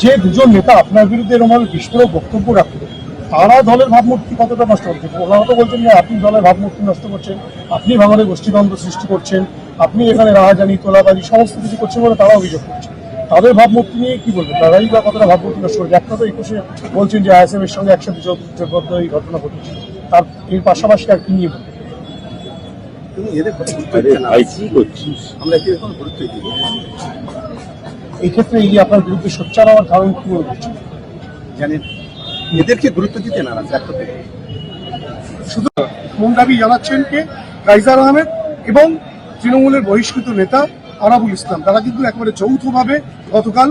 যে দুজন নেতা আপনার বিরুদ্ধে এরকম ভাবে বিস্ফোরক বক্তব্য রাখল তারা দলের ভাবমূর্তি কতটা নষ্ট করছে? ওনারা তো বলছেন যে আপনি দলের ভাবমূর্তি নষ্ট করছেন আপনি ভাঙনে গোষ্ঠীদ্বন্দ্ব সৃষ্টি করছেন আপনি এখানে রাহাজানি তোলাবাজি সমস্ত কিছু করছেন বলে তারা অভিযোগ করছে। তাদের ভাবমূর্তি নিয়ে কি বলবেন? তারাই বা কতটা ভাবমূর্তি নষ্ট করছে? একটা তো একুশে বলছেন যে আইএসএফ এর সঙ্গে একসাথে জোটবদ্ধ এই ঘটনা ঘটেছে। তার এর পাশাপাশি আর কি নিয়ে বলবেন? কি আমরা কোনো গুরুত্ব দিই? না। এই আপনার বিরুদ্ধে সোচ্চার হওয়ার কারণ কি বুঝছেন জানেন এদেরকে গুরুত্ব দিতে না শুধু মূল দাবি জানাচ্ছেন কে? কাইজার আহমেদ এবং তৃণমূলের বহিষ্কৃত নেতা আরাবুল ইসলাম। তারা কিন্তু একেবারে যৌথভাবে গতকাল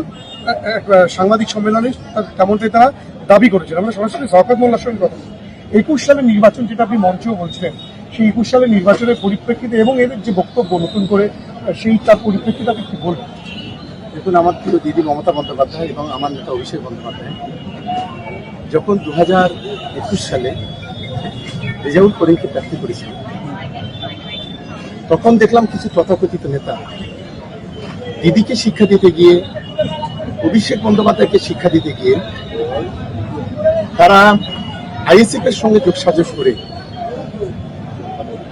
সাংবাদিক সম্মেলনে তেমনটাই তারা দাবি করেছেন। আমরা সরাসরি সরকার মোল্লার সঙ্গে কথা। একুশ সালের নির্বাচন যেটা আপনি মঞ্চেও বলছিলেন সেই একুশ সালের নির্বাচনের পরিপ্রেক্ষিতে এবং এদের যে বক্তব্য নতুন করে সেই তার পরিপ্রেক্ষিতে আপনি কি বলবেন? দেখুন, আমার প্রিয় দিদি মমতা বন্দ্যোপাধ্যায় এবং আমার নেতা অভিষেক বন্দ্যোপাধ্যায়। যখন দু হাজার একুশ সালে রেজাউল করিমকে প্রার্থী করেছিল তখন দেখলাম কিছু তথাকথিত নেতা দিদিকে শিক্ষা দিতে গিয়ে, অভিষেক বন্দ্যোপাধ্যায়কে শিক্ষা দিতে গিয়ে তারা আইএসএফ এর সঙ্গে যোগসাজশ করে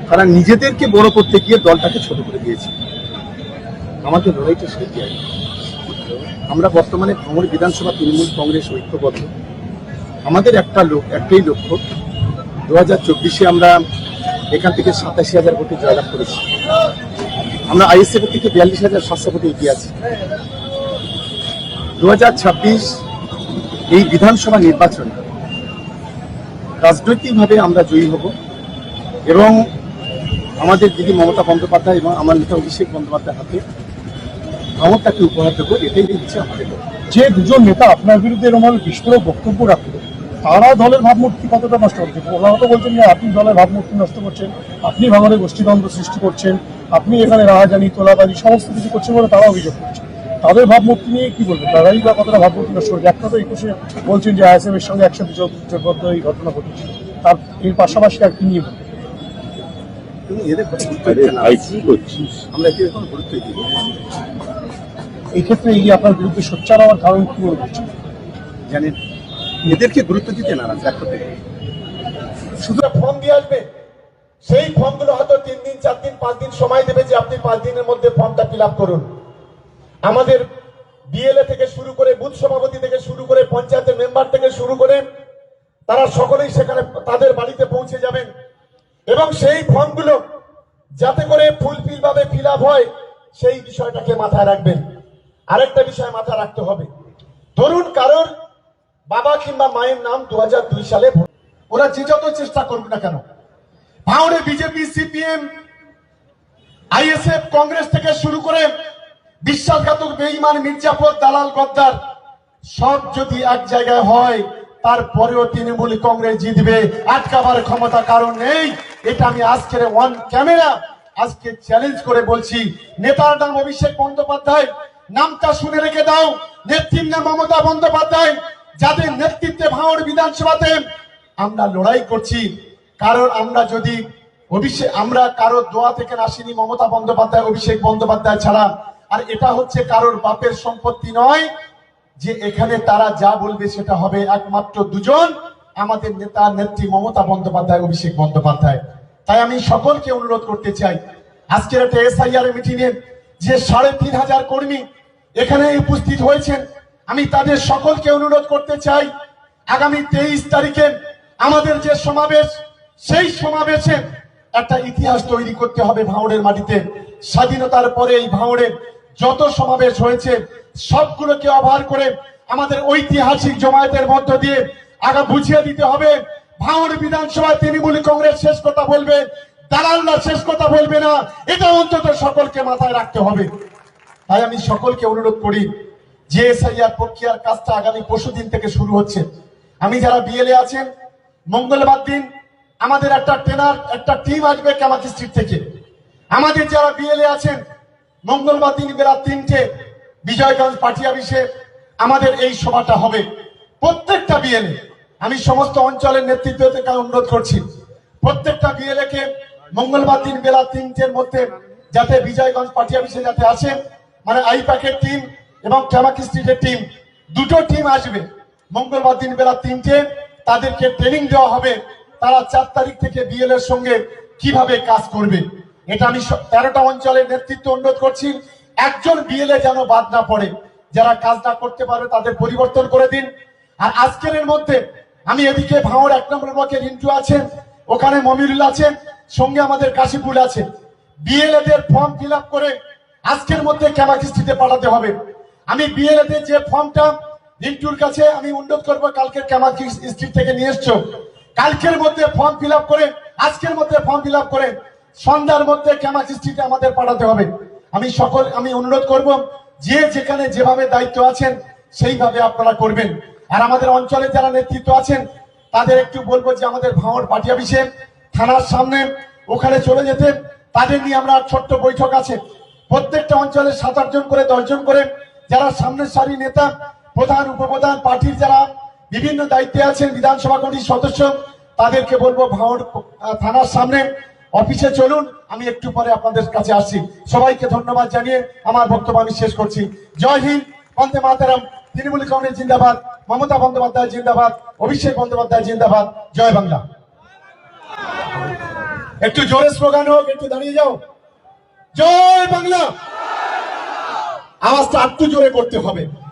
তারা নিজেদেরকে বড় করতে গিয়ে দলটাকে ছোট করে দিয়েছে। আমাদের লড়াইটা সেটি আর আমরা বর্তমানে ভ্রমণ বিধানসভা তৃণমূল কংগ্রেস ঐক্যবদ্ধ। আমাদের একটা লোক, একটাই লক্ষ্য দু হাজার চব্বিশে আমরা এখান থেকে সাতাশি হাজার কোটি জয়লাভ করেছি। আমরা আইএসএফ থেকে বিয়াল্লিশ হাজার সাতশো কোটি এগিয়ে আছি। দু হাজার ছাব্বিশ এই বিধানসভা নির্বাচনে রাজনৈতিকভাবে আমরা জয়ী হব এবং আমাদের দিদি মমতা বন্দ্যোপাধ্যায় এবং আমার নেতা অভিষেক বন্দ্যোপাধ্যায় হাতে ক্ষমতাকে উপহার দেবো এটাই হচ্ছে আমাদের যে দুজন নেতা আপনার বিরুদ্ধে এরকম ভাবে বিস্ফোরক বক্তব্য রাখল তারা দলের ভাবমূর্তি কতটা নষ্ট করছে? ওনারা তো বলছেন যে আপনি দলের ভাবমূর্তি নষ্ট করছেন আপনি ভাঙনে গোষ্ঠীদ্বন্দ্ব সৃষ্টি করছেন আপনি এখানে রাহাজানি তোলাবাজি সমস্ত কিছু করছেন বলে তারা অভিযোগ করছে। তাদের ভাবমূর্তি নিয়ে কি বলবেন? তারাই বা কতটা ভাবমূর্তি নষ্ট করছে? একটা তো একুশে বলছেন যে আইএসএফ এর সঙ্গে একসাথে জোট- জোটবদ্ধ এই ঘটনা ঘটেছে। তার এর পাশাপাশি আর কি নিয়ে এদের ভাই কি আমরা এদের গুরুত্ব দিই না। এই আপনার বিরুদ্ধে সোচ্চার হওয়ার কারণ কি বুঝছেন জানেন এদেরকে গুরুত্ব দিতে না শুধু ফর্ম দিয়ে আসবে? সেই ফর্মগুলো হয়তো তিন দিন, চার দিন, পাঁচ দিন সময় দেবে যে আপনি পাঁচ দিনের মধ্যে ফর্মটা ফিল করুন। আমাদের বিএলএ থেকে শুরু করে বুথ সভাপতি থেকে শুরু করে পঞ্চায়েতের মেম্বার থেকে শুরু করে তারা সকলেই সেখানে তাদের বাড়িতে পৌঁছে যাবেন। এবং সেই ফর্মগুলো যাতে করে ফুলফিল ভাবে ফিল হয়, সেই বিষয়টাকে মাথায় রাখবেন। আরেকটা বিষয় মাথায় রাখতে হবে। ধরুন কারোর বাবা কিংবা মায়ের নাম দু সালে ওরা যে যত চেষ্টা করুক না কেন। ভাঙড়ে বিজেপি, সিপিএম, আইএসএফ, কংগ্রেস থেকে শুরু করে বিশ্বাসঘাতক, বেঈমান মির্জাফর দালাল, গদ্দার, সব যদি এক জায়গায় হয়, তারপরেও তৃণমূল কংগ্রেস জিতবে। আটকাবার ক্ষমতা কারণ নেই। এটা আমি আজকের ওয়ান ক্যামেরা আজকে চ্যালেঞ্জ করে বলছি। নেতার নাম অভিষেক বন্দ্যোপাধ্যায় নামটা শুনে রেখে দাও। নেত্রীর নাম মমতা বন্দ্যোপাধ্যায়। যাদের নেতৃত্বে ভাঙড় বিধানসভাতে আমরা লড়াই করছি, কারণ আমরা যদি অভিষেক, আমরা কারও দোয়া থেকে আসিনি মমতা বন্দ্যোপাধ্যায়, অভিষেক বন্দ্যোপাধ্যায় ছাড়া। আর এটা হচ্ছে কারোর বাপের সম্পত্তি নয় যে এখানে তারা যা বলবে সেটা হবে একমাত্র দুজন, আমাদের নেতা, নেত্রী মমতা বন্দ্যোপাধ্যায়, অভিষেক বন্দ্যোপাধ্যায়। তাই আমি সকলকে অনুরোধ করতে চাই, আজকের একটা এসআইআর মিটিংয়ে যে সাড়ে তিন হাজার কর্মী এখানে উপস্থিত হয়েছেন। আমি তাদের সকলকে অনুরোধ করতে চাই, আগামী তেইশ তারিখে আমাদের যে সমাবেশ, সেই সমাবেশে একটা ইতিহাস তৈরি করতে হবে ভাঙড়ের মাটিতে। স্বাধীনতার পরে এই ভাঙড়ে যত সমাবেশ হয়েছে, সবগুলোকে অভার করে আমাদের ঐতিহাসিক জমায়েতের মধ্য দিয়ে আগা বুঝিয়ে দিতে হবে। ভাঙড় বিধানসভায় তৃণমূল কংগ্রেস শেষ কথা বলবে, দালালরা শেষ কথা বলবে না, এটা অন্তত সকলকে মাথায় রাখতে হবে। তাই আমি সকলকে অনুরোধ করি, যে এসআইআর প্রক্রিয়ার কাজটা আগামী পরশু দিন থেকে শুরু হচ্ছে। আমি যারা বিএলএ আছেন, মঙ্গলবার দিন আমাদের একটা ট্রেনার একটা টিম আসবে কামাতি স্ট্রিট থেকে। আমাদের যারা বিএলএ আছেন, মঙ্গলবার দিন বেলা তিনটে বিজয়গঞ্জ পার্টি আমাদের এই সভাটা হবে। প্রত্যেকটা বিএলএ আমি সমস্ত অঞ্চলের নেতৃত্ব থেকে অনুরোধ করছি, প্রত্যেকটা বিএলএ কে মঙ্গলবার দিন বেলা তিনটের মধ্যে যাতে বিজয়গঞ্জ অফিসে যাতে আসেন মানে আই প্যাকের টিম এবং ক্যামাক স্ট্রিটের টিম দুটো টিম আসবে। মঙ্গলবার দিন বেলা তিনটে, তাদেরকে ট্রেনিং দেওয়া হবে। তারা চার তারিখ থেকে বিএল এর সঙ্গে কীভাবে কাজ করবে? এটা আমি তেরোটা অঞ্চলের নেতৃত্ব অনুরোধ করছি, একজন বিএলএ যেন বাদ না পড়ে। যারা কাজ না করতে পারবে, তাদের পরিবর্তন করে দিন। আর আজকের এর মধ্যে আমি এদিকে ভাঙর এক নম্বর ব্লকে রিন্টু আছেন, ওখানে মমিরুল আছেন, সঙ্গে আমাদের কাশিপুর আছে বিএলএ দের ফর্ম ফিল করে আজকের মধ্যে ক্যামা কিস্তিতে পাঠাতে হবে। আমি বিএলএ দের যে ফর্মটা রিন্টুর কাছে আমি অনুরোধ করব, কালকের ক্যামা স্ট্রিট থেকে নিয়ে এসছো। কালকের মধ্যে ফর্ম ফিল করে, আজকের মধ্যে ফর্ম ফিল করে, সন্ধ্যার মধ্যে ক্যামা কিস্তিতে আমাদের পাঠাতে হবে। আমি সকল, আমি অনুরোধ করব, যে যেখানে যেভাবে দায়িত্ব আছেন, সেইভাবে আপনারা করবেন। আর আমাদের অঞ্চলে যারা নেতৃত্ব আছেন, তাদের একটু বলব যে আমাদের ভাঙড় পার্টি অফিসে, থানার সামনে, ওখানে চলে যেতে, তাদের নিয়ে আমরা ছোট্ট বৈঠক আছে। প্রত্যেকটা অঞ্চলে সাত আটজন করে দশজন করে যারা সামনের সারি নেতা, প্রধান, উপপ্রধান, পার্টির যারা বিভিন্ন দায়িত্বে আছেন, বিধানসভা কমিটির সদস্য, তাদেরকে বলব ভাঙড় থানার সামনে অফিসে চলুন। আমি একটু পরে আপনাদের কাছে আসছি। সবাইকে ধন্যবাদ জানিয়ে আমার বক্তব্য আমি শেষ করছি। জয় হিন্দ, বন্দে মাতারাম, তৃণমূল কংগ্রেস জিন্দাবাদ, মমতা বন্দ্যোপাধ্যায় জিন্দাবাদ, অভিষেক বন্দ্যোপাধ্যায় জিন্দাবাদ। জয় বাংলা। একটু জোরে স্লোগান হোক, একটু দাঁড়িয়ে যাও। জয় বাংলা। আওয়াজটা আত্মজোরে জোরে করতে হবে।